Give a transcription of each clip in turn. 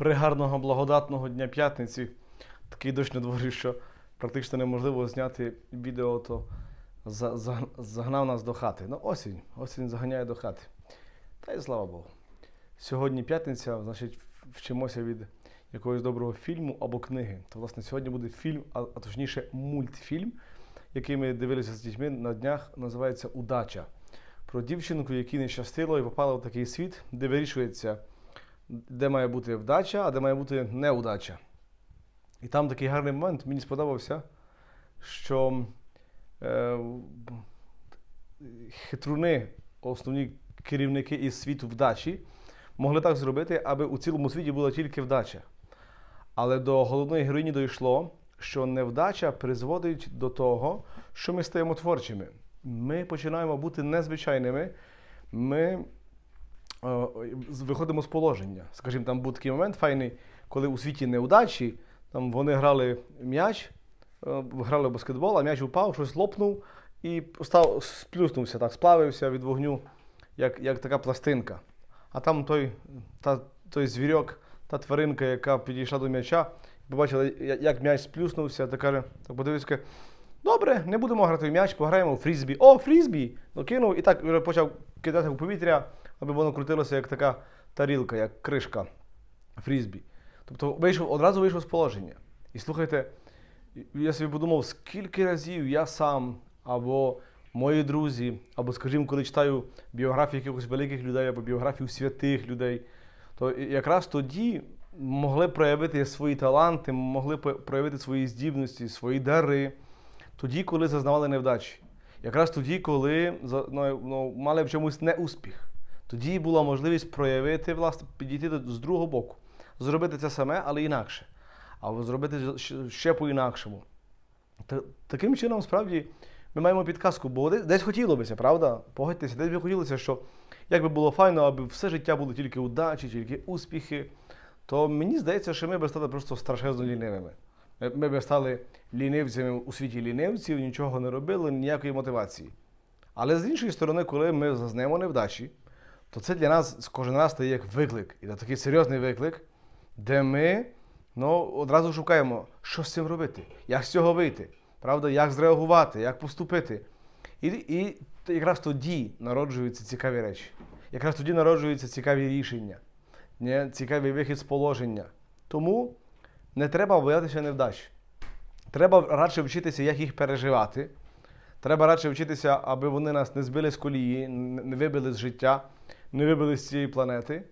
пригарного благодатного дня п'ятниці. Такий дощ на дворі, що практично неможливо зняти відео, то за- за- загнав нас до хати. Ну, осінь, осінь заганяє до хати. Та й слава Богу. Сьогодні п'ятниця, значить, вчимося від якогось доброго фільму або книги. То, власне, сьогодні буде фільм, а, а точніше мультфільм, який ми дивилися з дітьми на днях, називається Удача. Про дівчинку, якій не щастило і попала в такий світ, де вирішується, де має бути вдача, а де має бути неудача. І там такий гарний момент мені сподобався, що е, хитруни, основні керівники із світу вдачі, могли так зробити, аби у цілому світі була тільки вдача. Але до головної героїні дійшло, що невдача призводить до того, що ми стаємо творчими. Ми починаємо бути незвичайними. Ми виходимо з положення. Скажімо, там був такий момент файний, коли у світі неудачі, там вони грали м'яч, е, грали в баскетбол, а м'яч упав, щось лопнув і став, сплюснувся, так, сплавився від вогню, як, як така пластинка. А там той, та, той звірьок, та тваринка, яка підійшла до м'яча, побачила, як м'яч сплюснувся, та каже, так подивився, каже, добре, не будемо грати в м'яч, пограємо у фрізбі. О, фрізбі! Ну кинув і так вже почав кидати в повітря, аби воно крутилося як така тарілка, як кришка фрізбі. Тобто вийшов, одразу вийшов з положення. І слухайте, я собі подумав, скільки разів я сам або мої друзі, або, скажімо, коли читаю біографії якихось великих людей або біографію святих людей, то якраз тоді могли проявити свої таланти, могли проявити свої здібності, свої дари, тоді, коли зазнавали невдачі. Якраз тоді, коли ну, ну, мали в чомусь неуспіх. Тоді була можливість проявити, власне, підійти з другого боку, зробити це саме, але інакше. Або зробити ще- по-інакшому. Таким чином, справді, ми маємо підказку, бо десь, хотілося, правда? Погодьтеся, десь би хотілося, що як би було файно, аби все життя було тільки удачі, тільки успіхи, то мені здається, що ми б стали просто страшезно лінивими. Ми, б стали лінивцями у світі лінивців, нічого не робили, ніякої мотивації. Але з іншої сторони, коли ми зазнаємо невдачі, то це для нас кожен раз стає як виклик. І це такий серйозний виклик, де ми ну, одразу шукаємо, що з цим робити, як з цього вийти, правда, як зреагувати, як поступити. І, і якраз тоді народжуються цікаві речі. Якраз тоді народжуються цікаві рішення, цікавий вихід з положення. Тому не треба боятися невдач. Треба радше вчитися, як їх переживати. Треба радше вчитися, аби вони нас не збили з колії, не вибили з життя, не вибили з цієї планети.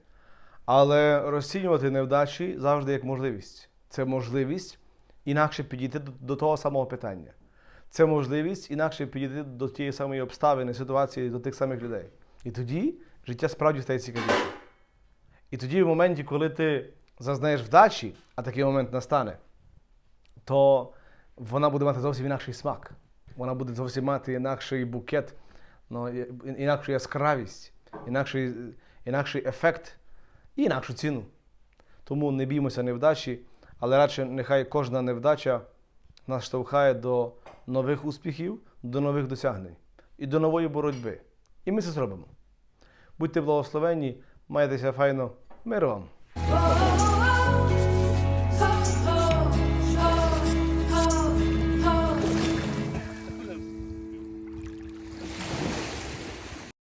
Але розцінювати невдачі завжди як можливість. Це можливість інакше підійти до того самого питання. Це можливість інакше підійти до тієї самої обставини, ситуації, до тих самих людей. І тоді життя справді стає цікавіше. І тоді, в моменті, коли ти зазнаєш вдачі, а такий момент настане, то вона буде мати зовсім інакший смак. Вона буде зовсім мати інакший букет, ну, інакшу яскравість, інакший, інакший ефект і інакшу ціну. Тому не біймося невдачі, але радше нехай кожна невдача нас штовхає до нових успіхів, до нових досягнень і до нової боротьби. І ми це зробимо. Будьте благословенні, майтеся файно, мир вам!